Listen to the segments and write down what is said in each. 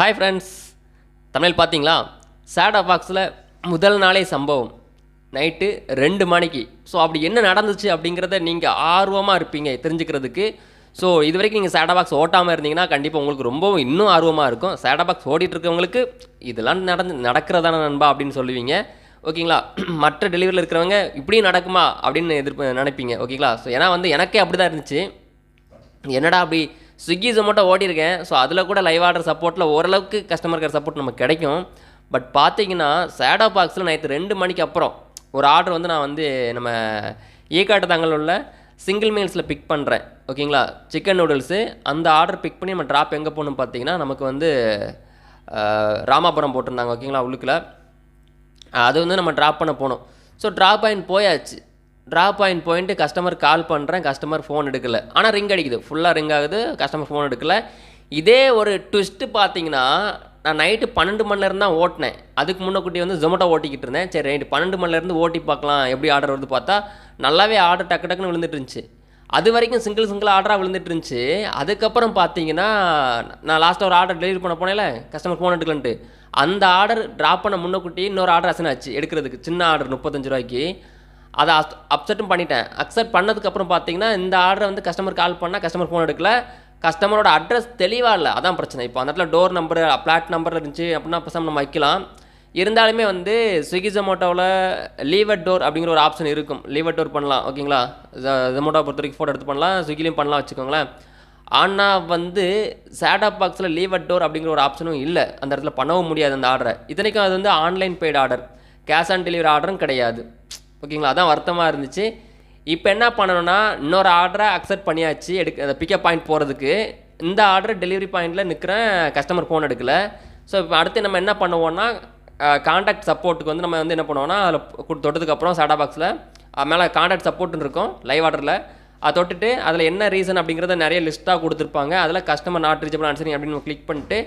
Hi friends Tamil பார்த்தீங்களா சேடா பாக்ஸில் முதல் நாளே சம்பவம். நைட்டு ரெண்டு மணிக்கு. ஸோ அப்படி என்ன நடந்துச்சு அப்படிங்கிறத நீங்கள் ஆர்வமாக இருப்பீங்க தெரிஞ்சுக்கிறதுக்கு. ஸோ இது வரைக்கும் நீங்கள் சேடா பாக்ஸ் ஓட்டாமல் இருந்தீங்கன்னா கண்டிப்பாக உங்களுக்கு ரொம்பவும் இன்னும் ஆர்வமாக இருக்கும். சேடா பாக்ஸ் ஓடிட்டு இருக்கவங்களுக்கு இதெல்லாம் நடந்து நடக்கிறதான நண்பா அப்படின்னு சொல்லுவீங்க. ஓகேங்களா? மற்ற டெலிவரியில் இருக்கிறவங்க இப்படியும் நடக்குமா அப்படின்னு எதிர்ப்பு நினைப்பீங்க. ஓகேங்களா? ஸோ ஏன்னா வந்து எனக்கே அப்படி தான் இருந்துச்சு. என்னடா அப்படி ஸ்விக்கி ஜொமேட்டோ ஓட்டியிருக்கேன் ஸோ அதில் கூட லைவ் ஆர்டர் சப்போர்ட்டில் ஓரளவுக்கு கஸ்டமர் கேர் சப்போர்ட் நமக்கு கிடைக்கும். பட் பார்த்தீங்கன்னா சேடோ பாக்ஸில் நைட்டு ரெண்டு மணிக்கு அப்புறம் ஒரு ஆர்டர் வந்து நான் வந்து நம்ம ஈக்காட்டு தாங்கல் உள்ள சிங்கிள் மீல்ஸில் பிக் பண்ணுறேன் ஓகேங்களா சிக்கன் நூடுல்ஸு அந்த ஆர்டர் பிக் பண்ணி நம்ம ட்ராப் எங்கே போகணும் பார்த்தீங்கன்னா நமக்கு வந்து ராமாபுரம் போட்டிருந்தாங்க. ஓகேங்களா உள்ளுக்கில் அது வந்து நம்ம ட்ராப் பண்ண போனோம். ஸோ ட்ராப் பாயிண்ட் போயாச்சு. ட்ராப் பாயிண்ட் போயிட்டு கஸ்டமர் கால் பண்ணுறேன் கஸ்டமர் ஃபோன் எடுக்கல. ஆனால் ரிங் அடிக்குது. ஃபுல்லாக ரிங் ஆகுது கஸ்டமர் ஃபோன் எடுக்கல. இதே ஒரு ட்விஸ்ட்டு பார்த்தீங்கன்னா நான் நைட்டு பன்னெண்டு மணிலேருந்து தான் ஓட்டினேன். அதுக்கு முன்னக்கூட்டி வந்து ஜொமேட்டோ ஓட்டிக்கிட்டு இருந்தேன். சரி நைட்டு பன்னெண்டு மணிலேருந்து ஓட்டி பார்க்கலாம் எப்படி ஆர்டர் வருது பார்த்தா நல்லாவே ஆர்டர் டக்கு டக்குன்னு விழுந்துட்டு இருந்துச்சு. அது வரைக்கும் சிங்கிள் சிங்கிள் ஆர்டராக விழுந்துட்டு இருந்துச்சு. அதுக்கப்புறம் பார்த்தீங்கன்னா நான் லாஸ்ட்டாக ஒரு ஆர்டர் டெலிவரி பண்ண போனேன்ல கஸ்டமர் ஃபோன் எடுக்கலன்ட்டு. அந்த ஆர்டர் ட்ராப் பண்ண முன்னக்கூட்டி இன்னொரு ஆர்டர் அசனாச்சு ஆச்சு எடுக்கிறதுக்கு. சின்ன ஆர்டர் முப்பத்தஞ்சு ரூபாய்க்கு. அதை அப்செட்டும் பண்ணிட்டேன். அக்செப்ட் பண்ணதுக்கப்புறம் பார்த்தீங்கன்னா இந்த ஆர்டரை வந்து கஸ்டமர் கால் பண்ணால் கஸ்டமர் ஃபோன் எடுக்கல. கஸ்டமரோட அட்ரஸ் தெளிவாக இல்லை. அதான் பிரச்சனை. இப்போ அந்த இடத்துல டோர் நம்பர் பிளாட் நம்பர் இருந்துச்சு அப்படின்னா பசங்க நம்ம வைக்கலாம் இருந்தாலுமே வந்து ஸ்விக்கி ஜொமேட்டோவில் லீவர் டோர் அப்படிங்கிற ஒரு ஆப்ஷன் இருக்கும். லீவர் டோர் பண்ணலாம். ஓகேங்களா? ஜொமோட்டோ பொறுத்த வரைக்கும் ஃபோட்டோ எடுத்து பண்ணலாம். ஸ்விக்கிலையும் பண்ணலாம் வச்சுக்கோங்களேன். ஆனால் வந்து சேடாப் பாக்ஸில் லீவர் டோர் அப்படிங்கிற ஒரு ஆப்ஷனும் இல்லை. அந்த இடத்துல பண்ணவும் முடியாது அந்த ஆர்டரை இத்தனைக்கும் அது வந்து online paid order cash on delivery ஆர்டரும் கிடையாது. ஓகேங்களா? அதான் வருத்தமாக இருந்துச்சு. இப்போ என்ன பண்ணணும்னா இன்னொரு ஆர்டரை அக்செப்ட் பண்ணியாச்சு. எடுக்க அந்த பிக்கப் பாயிண்ட் போகிறதுக்கு இந்த ஆர்டர் டெலிவரி பாயிண்டில் நிற்கிறேன் கஸ்டமர் ஃபோன் எடுக்கலை. ஸோ இப்போ அடுத்து நம்ம என்ன பண்ணுவோம்னா காண்டாக்ட் சப்போர்ட்டுக்கு வந்து நம்ம வந்து என்ன பண்ணுவோம்னா அதில் தொட்டதுக்கப்புறம் சாடா பாக்ஸில் மேலே காண்டாக்ட் சப்போர்ட்னு இருக்கும் லைவ் ஆர்டரில் அதை தொட்டுட்டு அதில் என்ன ரீசன் அப்படிங்கிறத நிறைய லிஸ்ட்டாக கொடுத்துருப்பாங்க. அதில் கஸ்டமர் நாட் ரீச்சபிள் ஆன்சரிங் அப்படின்னு கிளிக் பண்ணிட்டு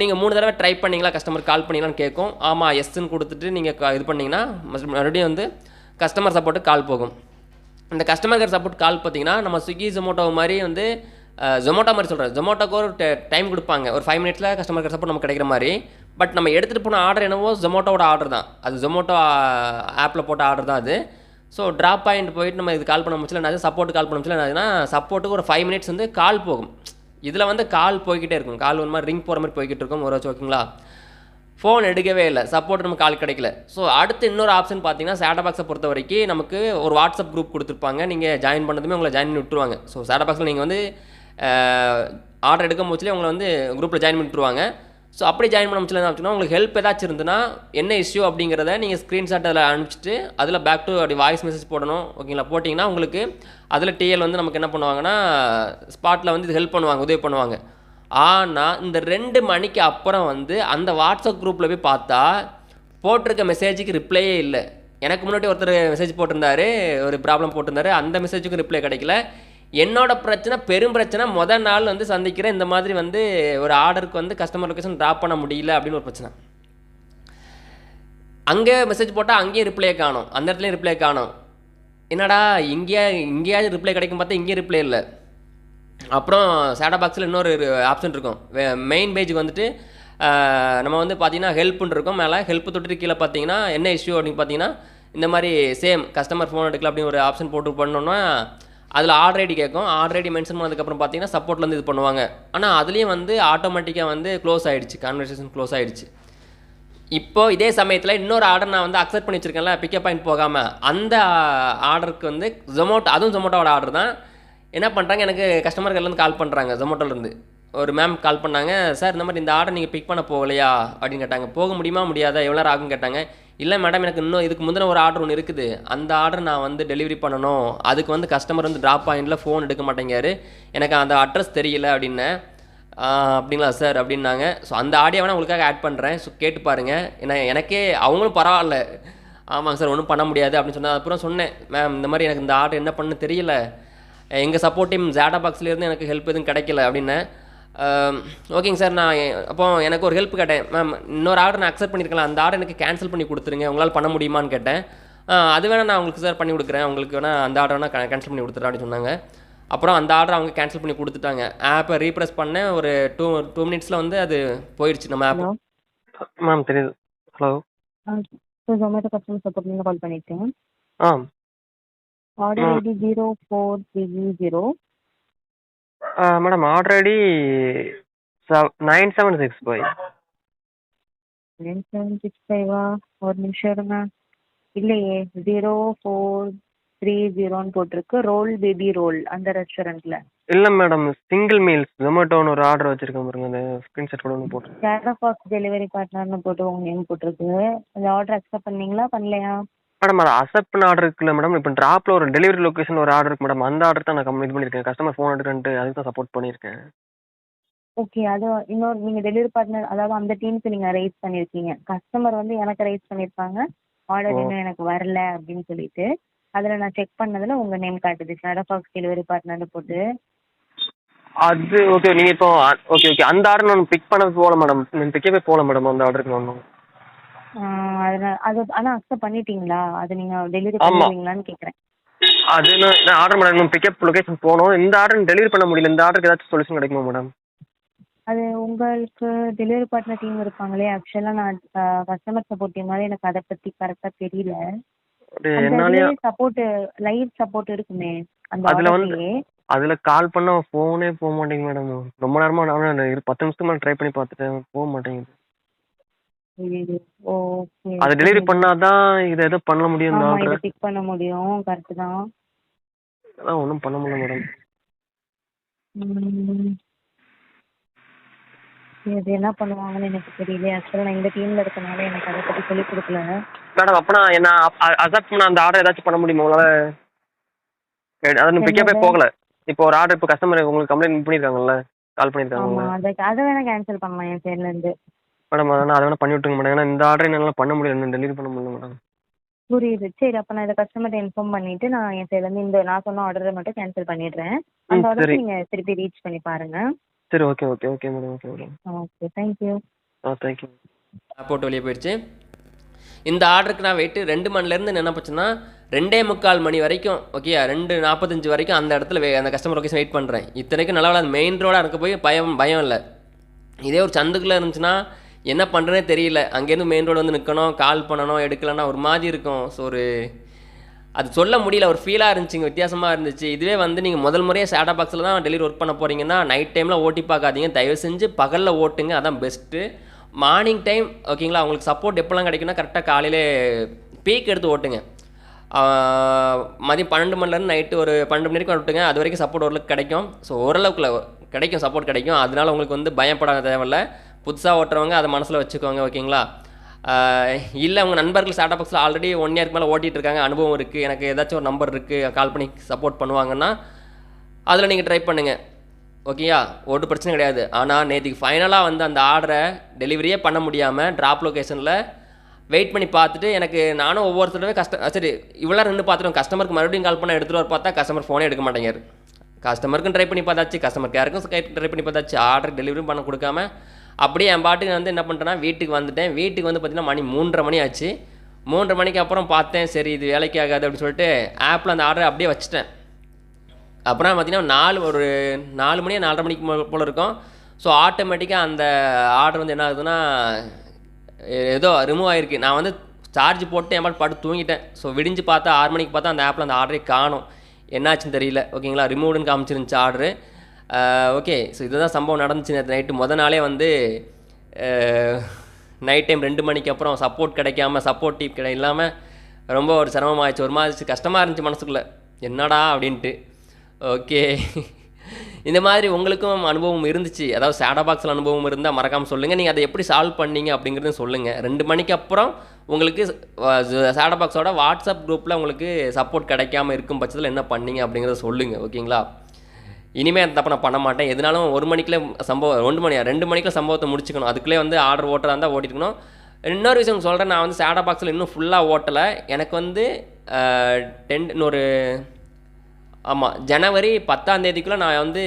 நீங்கள் மூணு தடவை ட்ரை பண்ணீங்களா? கஸ்டமர் கால் பண்ணிங்களான்னு கேட்கும். ஆமாம் எஸ்ன்னு கொடுத்துட்டு நீங்கள் இது பண்ணிங்கன்னா மறுபடியும் மறுபடியும் வந்து கஸ்டமர் சப்போர்ட்டுக்கு கால் போகும். இந்த கஸ்டமர் கேர் சப்போர்ட் கால் பார்த்தீங்கன்னா நம்ம ஸ்விக்கி ஜொமோட்டோ மாதிரி வந்து ஜொமோட்டோ மாதிரி சொல்கிறேன் ஜொமோட்டோக்கு ஒரு டைம் கொடுப்பாங்க. ஒரு ஃபைவ் மினிட்ஸில் கஸ்டமர் கேர் சப்போர்ட் நமக்கு கிடைக்கிற மாதிரி. பட் நம்ம எடுத்துகிட்டு போன ஆர்டர் என்னவோ ஜொமோட்டோட ஆர்டர் தான். அது ஜொமோட்டோ ஆப்பில் போட்ட ஆர்டர் தான் அது. ஸோ ட்ராப் பாயிண்ட் போயிட்டு நம்ம இது கால் பண்ண முடியல நான் சப்போர்ட் கால் பண்ண முடியல என்னதுன்னா சப்போர்ட்டுக்கு ஒரு ஃபைவ் மினிட்ஸ் வந்து கால் போகும். இதில் வந்து கால் போய்கிட்டே இருக்கும் கால் ஒரு மாதிரி ரிங் போகிற மாதிரி போய்கிட்டு இருக்கும். ஒரு வச்சு ஓகேங்களா? ஃபோன் எடுக்கவே இல்லை. சப்போர்ட் நமக்கு கால் கிடைக்கல. ஸோ அடுத்து இன்னொரு ஆப்ஷன் பார்த்தீங்கன்னா சேட்டா பாக்ஸை பொறுத்த வரைக்கும் நமக்கு ஒரு வாட்ஸ்அப் குரூப் கொடுத்துருப்பாங்க. நீங்கள் ஜாயின் பண்ணதுமே உங்களை ஜாயின் பண்ணி விட்டுருவாங்க. ஸோ சேட்டா பாக்ஸில் நீங்கள் வந்து ஆர்டர் எடுக்கும் போச்சுலேயே உங்களை வந்து குரூப்பில் ஜாயின் பண்ணி விட்டுருவாங்க. ஸோ அப்படி ஜாயின் பண்ண முடியல அப்படின்னா உங்களுக்கு ஹெல்ப் ஏதாச்சும் இருந்துன்னா என்ன இஷ்யூ அப்படிங்கிறத நீங்கள் ஸ்க்ரீன்ஷாட் அதில் அனுப்பிச்சிட்டு அதில் பேக் டு அப்படி வாய்ஸ் மெசேஜ் போடணும். ஓகேங்களா போட்டிங்கன்னா உங்களுக்கு அதில் டிஎல் வந்து நமக்கு என்ன பண்ணுவாங்கன்னா ஸ்பாட்டில் வந்து இது ஹெல்ப் பண்ணுவாங்க உதவி பண்ணுவாங்க. ஆனால் இந்த ரெண்டு மணிக்கு அப்புறம் வந்து அந்த வாட்ஸ்அப் குரூப்பில் போய் பார்த்தா போட்டிருக்க மெசேஜுக்கு ரிப்ளையே இல்லை. எனக்கு முன்னாடி ஒருத்தர் மெசேஜ் போட்டிருந்தாரு ஒரு ப்ராப்ளம் போட்டிருந்தாரு. அந்த மெசேஜுக்கும் ரிப்ளை கிடைக்கல. என்னோட பிரச்சனை பெரும் பிரச்சனை மொதல் நாள் வந்து சந்திக்கிறேன் இந்த மாதிரி வந்து ஒரு ஆர்டருக்கு வந்து கஸ்டமர் லொக்கேஷன் ட்ராப் பண்ண முடியல அப்படின்னு ஒரு பிரச்சனை. அங்கே மெசேஜ் போட்டால் அங்கேயும் ரிப்ளை காணும். அந்த இடத்துலையும் ரிப்ளை காணும். என்னடா இங்கேயா இங்கேயாவது ரிப்ளை கிடைக்கும் பார்த்தா இங்கேயும் ரிப்ளை இல்லை. அப்புறம் சேட்டா பாக்ஸில் இன்னொரு ஆப்ஷன் இருக்கும். மெயின் பேஜுக்கு வந்துட்டு நம்ம வந்து பார்த்திங்கன்னா ஹெல்ப்னு இருக்கும். மேலே ஹெல்ப் தொட்டுட்டு கீழே பார்த்தீங்கன்னா என்ன இஷ்யூ அப்படின்னு பார்த்தீங்கன்னா இந்த மாதிரி சேம் கஸ்டமர் ஃபோன் எடுக்கல அப்படின்னு ஒரு ஆப்ஷன் போட்டு பண்ணோன்னா அதில் ஆர்டர் ஐடி கேட்கும் ஆர்டர் ஐடி மென்ஷன் பண்ணதுக்கப்புறம் பார்த்தீங்கன்னா சப்போர்ட்லேருந்து இது பண்ணுவாங்க. ஆனால் அதுலேயும் வந்து ஆட்டோமேட்டிக்காக வந்து க்ளோஸ் ஆகிடுச்சு கான்வர்சேஷன் க்ளோஸ் ஆகிடுச்சு இப்போ இதே சமயத்தில் இன்னொரு ஆர்டர் நான் வந்து அக்செப்ட் பண்ணி வச்சிருக்கேன்ல பிக்கப் பாயிண்ட் போகாமல் அந்த ஆர்டருக்கு வந்து ஜொமோட்டோ அதுவும் ஜொமோட்டோவோட ஆர்டர் தான். என்ன பண்ணுறாங்க எனக்கு கஸ்டமர் கேர்லேருந்து கால் பண்ணுறாங்க ஜொமோட்டோலேருந்து ஒரு மேம் கால் பண்ணாங்க சார் இந்த மாதிரி இந்த ஆர்டர் நீங்கள் பிக் பண்ண போகலையா? அப்படின்னு கேட்டாங்க. போக முடியுமா? முடியாதா? எவ்வளோ நேரம் ஆகும் கேட்டாங்க. இல்லை மேடம் எனக்கு இன்னும் இதுக்கு முந்தின ஒரு ஆர்டர் ஒன்று இருக்குது. அந்த ஆர்டர் நான் வந்து டெலிவரி பண்ணணும். அதுக்கு வந்து கஸ்டமர் வந்து ட்ராப் பாயிண்டில் ஃபோன் எடுக்க மாட்டேங்காரு எனக்கு அந்த அட்ரஸ் தெரியல அப்படின்னேன் அப்படிங்களா சார் அப்படின்னாங்க. ஸோ அந்த ஆடியோ வேணால் உங்களுக்காக ஆட் பண்ணுறேன் ஸோ கேட்டு பாருங்கள் ஏன்னா எனக்கே அவங்களும் பரவாயில்ல. ஆமாங்க சார் ஒன்றும் பண்ண முடியாது அப்படின்னு சொன்னேன் அப்புறம் சொன்னேன். மேம் இந்த மாதிரி எனக்கு இந்த ஆர்டர் என்ன பண்ணு தெரியல. எங்கள் சப்போர்ட் டீம் ஜாடா பாக்ஸ்லேருந்து எனக்கு ஹெல்ப் எதுவும் கிடைக்கல அப்படின்னேன் ஓகேங்க சார் நான் அப்போ எனக்கு ஒரு ஹெல்ப் கேட்டேன். மேம் இன்னொரு ஆர்டர் நான் அக்செப்ட் பண்ணியிருக்கலாம் அந்த ஆர்டர் எனக்கு கேன்சல் பண்ணி கொடுத்துருங்க. உங்களால் பண்ண முடியுமான்னு கேட்டேன். ஆ, அது வேணால் நான் உங்களுக்கு சார் பண்ணி கொடுக்குறேன். உங்களுக்கு வேணால் அந்த ஆர்டர் வேணால் கேன்சல் பண்ணி கொடுத்துட்றேன் அப்படின்னு சொன்னாங்க. அப்புறம் அந்த ஆர்டர் அவங்க கேன்சல் பண்ணி கொடுத்துட்டாங்க. ஆப்பை ரீப்ரெஸ் பண்ணேன் ஒரு டூ டூ மினிட்ஸில் வந்து அது போயிடுச்சு நம்ம ஆப் மேம் தெரியுது. ஹலோ ஸோ ஜொமேட்டோ கஸ்டமர் சப்போர்ட்லேருந்து கால் பண்ணியிருக்கேன் ஆ. Order. ID zero four three zero madam order ID nine seven six five nine seven six ஃபைவா ஒரு நிமிஷம் இருங்க. இல்லையே ஜீரோ ஃபோர் த்ரீ ஜீரோன்னு போட்டிருக்கு. ரோல் பேபி ரோல் அந்த ரெஸ்டாரண்ட்டில் இல்லை மேடம் சிங்கிள் மீல்ஸ் ஜொமேட்டோன்னு ஒரு ஆர்டர் வச்சிருக்கேன் பாருங்க. அந்த ஸ்க்ரீன்ஷாட் கூட ஒன்று போட்டு கேரஃபாக்ஸ் டெலிவரி பார்ட்னர்னு போட்டு உங்கள் நேம் போட்டிருக்கு. அந்த ஆர்டர் அக்செப்ட் பண்ணீங்களா? பண்ணலையா? மேடம் அது அக்செப்ட் பண்ண ஆர்டர் இருக்குல்ல மேடம் இப்போ ட்ராப்பில் ஒரு டெலிவரி லொக்கேஷன் ஒரு ஆர்டர் இருக்கு மேடம் அந்த ஆர்டர் தான் நான் கம்ப்ளீட் பண்ணியிருக்கேன். கஸ்டமர் ஃபோன் எடுக்கன்ட்டு அதுக்கு தான் சப்போர்ட் பண்ணியிருக்கேன். ஓகே அது இன்னொரு நீங்கள் டெலிவரி பார்ட்னர் அதாவது அந்த டீமுக்கு நீங்கள் ரைஸ் பண்ணியிருக்கீங்க. கஸ்டமர் வந்து எனக்கு ரைஸ் பண்ணியிருப்பாங்க. ஆர்டர். இன்னும் எனக்கு வரல அப்படின்னு சொல்லிட்டு அதில் நான் செக் பண்ணதில் உங்கள் நேம் காட்டுது. ஷேடோஃபாக்ஸ் டெலிவரி பார்ட்னர்னு போட்டு. அது ஓகே நீங்கள் இப்போ ஓகே ஓகே அந்த ஆர்டர் நான் பிக் பண்ண போகல மேடம் பிக்கவே போகல மேடம் அந்த ஆர்டருக்கு ஒன்றும் அதனால் அது ஆனால் அக்செப்ட் பண்ணிட்டீங்களா? அது நீங்கள் டெலிவரி ஆமா. பண்ணுவீங்களான்னு கேட்குறேன் அது நான் நான் ஆர்டர் இன்னும் பிக்கப் லொக்கேஷன் போகணும். இந்த ஆர்டர் டெலிவரி பண்ண முடியல. இந்த ஆர்டருக்கு ஏதாச்சும் சொல்யூஷன் கிடைக்குமா மேடம் அது உங்களுக்கு டெலிவரி பார்ட்னர் டீம் இருப்பாங்களே. ஆக்சுவலாக நான் கஸ்டமர் சப்போர்ட் டீம் மாதிரி எனக்கு அதை பற்றி கரெக்டாக தெரியல. அது அந்த என்னாலேயே சப்போர்ட் லைவ் சப்போர்ட் இருக்குமே அந்த அதுல வந்து- ஆர்டர்லயே அதில் கால் பண்ண ஃபோனே போக மாட்டேங்குது மேடம் ரொம்ப நேரமாக நான் இரு- பத்து நிமிஷத்துக்கு மேலே ட்ரை பண்ணி பார்த்துட்டேன். போக மாட்டேங்குது. ஓகே அது டெலிவரி பண்ணாதான் இதை எதோ பண்ண முடியும் இந்த ஆமா இதை ஆர்டர் பிக் பண்ண முடியும். கரெக்ட் தான். அதான் ஒன்றும் பண்ண முடியல மேடம் ம். இது என்ன பண்ணுவாங்கன்னு எனக்கு தெரியல ஆக்சுவலாக நான் இந்த டீம்ல இருக்கனால எனக்கு அதை பத்தி சொல்லி கொடுக்கல. மேடம் அப்போ நான் என்ன அக்செப்ட் பண்ண அந்த ஆர்டர் ஏதாச்சும் பண்ண முடியுமா உங்களால்? அது இன்னும் பிக்கப்பே என்னது? போகல. இப்போ ஒரு ஆர்டர் இப்போ கஸ்டமர் உங்களுக்கு கம்ப்ளைண்ட் பண்ணியிருக்காங்கல்ல கால் ஆமா பண்ணியிருக்காங்கல்ல அதை அதை வேணா கேன்சல் பண்ணலாம் என் சைட்ல இருந்து. மேடம் அதனால் அதை வேணா பண்ணி விட்டுருங்க மேடம் ஏன்னா இந்த ஆர்டர் என்னால் பண்ண முடியல. இன்னும் டெலிவரி பண்ண முடியல மேடம் புரியுது. சரி அப்ப நான் இதை கஸ்டமர்ட்ட இன்ஃபார்ம் பண்ணிட்டு நான் என் சைட்ல இருந்து இந்த நான் சொன்ன ஆர்டரை மட்டும் கேன்சல் பண்ணிடுறேன். அந்த ம், ஆர்டர் சரி. நீங்க திருப்பி ரீச் பண்ணி பாருங்க. சரி okay okay okay madam okay madam okay thank you ah thank you போட்டு வெளியே போயிடுச்சு. இந்த ஆர்டருக்கு நான் வெயிட்டு ரெண்டு மணிலேருந்து என்ன போச்சுன்னா ரெண்டே முக்கால் மணி வரைக்கும் ஓகே ரெண்டு நாற்பத்தஞ்சு வரைக்கும் அந்த இடத்துல வே- அந்த கஸ்டமர் லொக்கேஷன் வெயிட் பண்ணுறேன் இத்தனைக்கும் நல்லா மெயின் ரோடாக இருக்க போய் பயம் பயம் இல்லை. இதே ஒரு சந்துக்குள்ளே இருந்துச்சுன்னா என்ன பண்ணுறேனே தெரியல. அங்கேருந்து மெயின் ரோடு வந்து நிற்கணும் கால் பண்ணணும் எடுக்கலன்னா ஒரு மாதிரி இருக்கும். ஸோ ஒரு அது சொல்ல முடியல. ஒரு ஃபீலாக இருந்துச்சுங்க வித்தியாசமாக இருந்துச்சு. இதுவே வந்து நீங்கள் முதல் முறையே சேட்டா பாக்ஸில் தான் டெலிவரி ஒர்க் பண்ண போகிறீங்கன்னா நைட் டைமில் ஓட்டி பார்க்காதீங்க. தயவு செஞ்சு பகலில் ஓட்டுங்க. அதான் பெஸ்ட்டு மார்னிங் டைம் ஓகேங்களா அவங்களுக்கு சப்போர்ட் எப்போல்லாம் கிடைக்குன்னா கரெக்டாக காலையிலே பீக் எடுத்து ஓட்டுங்க. மதியம் பன்னெண்டு மணிலேருந்து நைட்டு ஒரு பன்னெண்டு மணி வரைக்கும் ஓட்டுங்க. அது வரைக்கும் சப்போர்ட் ஓரளவுக்கு கிடைக்கும். ஸோ ஓரளவுக்குள்ள கிடைக்கும் சப்போர்ட் கிடைக்கும். அதனால உங்களுக்கு வந்து பயப்பட தேவையில்ல. புதுசாக ஓட்டுறவங்க அதை மனசில் வச்சுக்கோங்க ஓகேங்களா? இல்லை உங்கள் நண்பர்கள் ஸ்டார்ட் பாக்ஸில் ஆல்ரெடி ஒன் இயர்க்கு மேலே ஓட்டிகிட்டு இருக்காங்க அனுபவம் இருக்குது எனக்கு ஏதாச்சும் ஒரு நம்பர் இருக்குது கால் பண்ணி சப்போர்ட் பண்ணுவாங்கன்னா அதில் நீங்கள் ட்ரை பண்ணுங்கள் ஓகேயா? ஒரு பிரச்சனை கிடையாது. ஆனால் நேற்றுக்கு ஃபைனலாக வந்து அந்த ஆர்டரை டெலிவரியே பண்ண முடியாமல் ட்ராப் லொக்கேஷனில் வெயிட் பண்ணி பார்த்துட்டு எனக்கு நானும் ஒவ்வொரு கஷ்டம் கஸ்ட சரி இவ்வளோ ரெண்டு பார்த்துட்டோம். கஸ்டமருக்கு மறுபடியும் கால் பண்ண எடுத்துகிட்டு வர பார்த்தா கஸ்டமர் ஃபோனே எடுக்க மாட்டேங்கிறார். கஸ்டமருக்கும் ட்ரை பண்ணி பார்த்தாச்சு கஸ்டமர் கேருக்கும் ட்ரை பண்ணி பார்த்தாச்சு ஆர்டர் டெலிவரியும் பண்ண கொடுக்காம அப்படியே என் பாட்டுக்கு நான் வந்து என்ன பண்ணிட்டேன்னா வீட்டுக்கு வந்துட்டேன். வீட்டுக்கு வந்து பார்த்தீங்கன்னா மணி மூன்றரை மணி ஆச்சு. மூன்றரை மணிக்கு அப்புறம் பார்த்தேன் சரி இது வேலைக்கு ஆகாது அப்படின்னு சொல்லிட்டு ஆப்பில் அந்த ஆர்டரை அப்படியே வச்சுட்டேன். அப்புறம் பார்த்தீங்கன்னா நாலு ஒரு நாலு மணி நாலரை மணிக்கு போல் இருக்கும். ஸோ ஆட்டோமேட்டிக்காக அந்த ஆர்டர் வந்து என்ன ஆகுதுன்னா ஏதோ ரிமூவ் ஆகிருக்கு நான் வந்து சார்ஜ் போட்டு என் பாட்டு படுத்து தூங்கிட்டேன். ஸோ விடிஞ்சு பார்த்தா ஆறு மணிக்கு பார்த்தா அந்த ஆப்பில் அந்த ஆர்டரே காணும். என்னாச்சுன்னு தெரியல. ஓகேங்களா? ரிமூவ்டுன்னு காமிச்சிருந்துச்சு ஆர்டரு ஓகே. ஸோ இதுதான் சம்பவம் நடந்துச்சு நேற்று நைட்டு. முத நாளே வந்து நைட் டைம் ரெண்டு மணிக்கு அப்புறம் சப்போர்ட் கிடைக்காம சப்போர்ட் டீம் கிடை இல்லாமல் ரொம்ப ஒரு சிரமமாகிடுச்சு ஒரு மாதிரி கஷ்டமாக இருந்துச்சு மனசுக்குள்ளே. என்னடா அப்படின்ட்டு. ஓகே. இந்த மாதிரி உங்களுக்கும் அனுபவம் இருந்துச்சு. அதாவது சேடா பாக்ஸில் அனுபவம் இருந்தால் மறக்காமல் சொல்லுங்கள் நீங்கள் அதை எப்படி சால்வ் பண்ணீங்க அப்படிங்கிறதையும் சொல்லுங்கள் ரெண்டு மணிக்கு அப்புறம் உங்களுக்கு சேடா பாக்ஸோட வாட்ஸ்அப் குரூப்பில் உங்களுக்கு சப்போர்ட் கிடைக்காம இருக்கும் பட்சத்தில் என்ன பண்ணீங்க அப்படிங்கிறத சொல்லுங்கள் ஓகேங்களா? இனிமேல் அந்த தப்பை நான் பண்ண மாட்டேன். எதுனாலும் ஒரு மணிக்குள்ளே சம்பவம் ரெண்டு மணியா ரெண்டு மணிக்குள்ள சம்பவத்தை முடிச்சுக்கணும். அதுக்குள்ளே வந்து ஆர்டர் ஓட்டுறதா இருந்தால் ஓட்டிருக்கணும். இன்னொரு விஷயம் சொல்கிறேன் நான் வந்து சேடா பாக்ஸில் இன்னும் ஃபுல்லாக ஓட்டலை. எனக்கு வந்து டென் இன்னொரு ஆமாம் ஜனவரி பத்தாம் தேதிக்குள்ளே நான் வந்து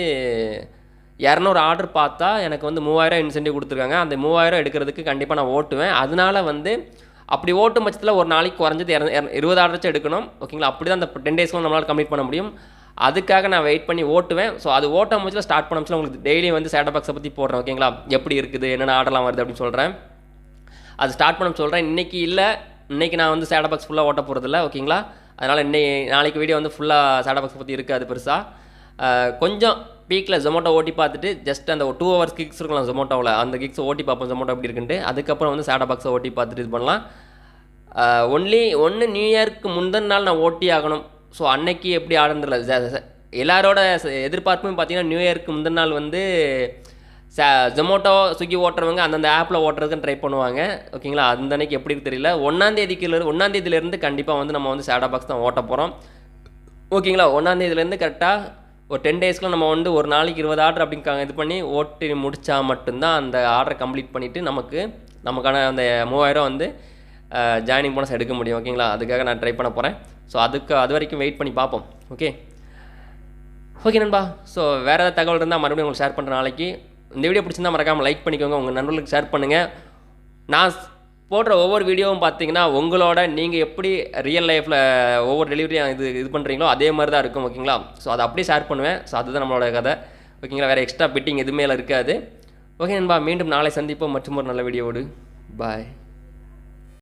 இரநூறு ஆர்டர் பார்த்தா எனக்கு வந்து மூவாயிரம் இன்சென்டிவ் கொடுத்துருக்காங்க. அந்த மூவாயிரம் எடுக்கிறதுக்கு கண்டிப்பாக நான் ஓட்டுவேன். அதனால வந்து அப்படி ஓட்டும் பட்சத்தில் ஒரு நாளைக்கு குறைஞ்சது இர- இருபது ஆர்டர் எடுக்கணும். ஓகேங்களா? அப்படி தான் அந்த டென் டேஸ்க்குள்ள நம்மளால் கம்ப்ளீட் பண்ண முடியும். அதுக்காக நான் வெயிட் பண்ணி ஓட்டுவேன். ஸோ அது ஓட்ட முடிச்சல ஸ்டார்ட் பண்ண முடிச்சல உங்களுக்கு டெய்லியும் வந்து சேட்டா பாக்ஸை பற்றி போடுறேன் ஓகேங்களா எப்படி இருக்குது என்னென்ன ஆர்டர்லாம் வருது அப்படின்னு சொல்கிறேன் அது ஸ்டார்ட் பண்ண சொல்கிறேன் இன்றைக்கி இல்லை இன்றைக்கி நான் வந்து சேட்டா பாக்ஸ் ஃபுல்லாக ஓட்ட போகிறதில்ல ஓகேங்களா அதனால் இன்னைக்கு நாளைக்கு வீடியோ வந்து ஃபுல்லாக சேட்டா பாக்ஸ் பற்றி இருக்காது பெருசாக கொஞ்சம் பீக்கில் ஜொமோட்டோ ஓட்டி பார்த்துட்டு ஜஸ்ட் அந்த டூ ஹவர்ஸ் கிக்ஸ் இருக்கலாம் ஜொமோட்டோவில் அந்த கிக்ஸ் ஓட்டி பார்ப்போம் ஜொமோட்டோ எப்படி இருக்குன்ட்டு. அதுக்கப்புறம் வந்து சேட்டா பாக்ஸை ஓட்டி பார்த்துட்டு இது பண்ணலாம். ஒன்லி ஒன்று நியூ இயர்க்கு முந்தின நாள் நான் ஓட்டி ஆகணும். ஸோ அன்னைக்கு எப்படி ஆடுறதில்ல எல்லாரோட ச- எதிர்பார்ப்பும் பார்த்தீங்கன்னா நியூ இயர்க்கு முந்தின நாள் வந்து ஜொமேட்டோ ஸ்விக்கி ஓட்டுறவங்க அந்தந்த ஆப்பில் ஓட்டுறதுக்குன்னு ட்ரை பண்ணுவாங்க. ஓகேங்களா அந்த அன்னைக்கு எப்படி தெரியல. ஒன்றாந்தேதிக்குள்ள ஒன்றாந்தேதியிலேருந்து கண்டிப்பாக வந்து நம்ம வந்து சேடா பாக்ஸ் தான் ஓட்ட போகிறோம் ஓகேங்களா ஒன்றாந்தேதியிலேருந்து கரெக்டாக ஒரு டென் டேஸ்க்குள்ள நம்ம வந்து ஒரு நாளைக்கு இருபது ஆர்டர் அப்படிங்க இது பண்ணி ஓட்டி முடித்தா மட்டும்தான் அந்த ஆர்டரை கம்ப்ளீட் பண்ணிவிட்டு நமக்கு நமக்கான அந்த மூவாயிரம் வந்து ஜாயினிங் போனஸ் எடுக்க முடியும். ஓகேங்களா அதுக்காக நான் ட்ரை பண்ண போகிறேன் ஸோ அதுக்கு அது வரைக்கும் வெயிட் பண்ணி பார்ப்போம். ஓகே ஓகே நண்பா. ஸோ வேறு ஏதாவது தகவல் இருந்தால் மறுபடியும் உங்களுக்கு ஷேர் பண்ணுற நாளைக்கு. இந்த வீடியோ பிடிச்சிருந்தா மறக்காமல் லைக் பண்ணிக்கோங்க. உங்கள் நண்பர்களுக்கு ஷேர் பண்ணுங்கள் நான் போடுற ஒவ்வொரு வீடியோவும் பார்த்தீங்கன்னா உங்களோட நீங்கள் எப்படி ரியல் லைஃப்பில் ஒவ்வொரு டெலிவரியும் இது இது பண்ணுறீங்களோ அதே மாதிரி தான் இருக்கும் ஓகேங்களா ஸோ அதை அப்படியே ஷேர் பண்ணுவேன். ஸோ அதுதான் நம்மளோட கதை. ஓகேங்களா வேறு எக்ஸ்ட்ரா பிட்டிங் எதுவுமே இருக்காது. ஓகே நண்பா. மீண்டும் நாளை சந்திப்போம். மற்றும் ஒரு நல்ல வீடியோடு பாய்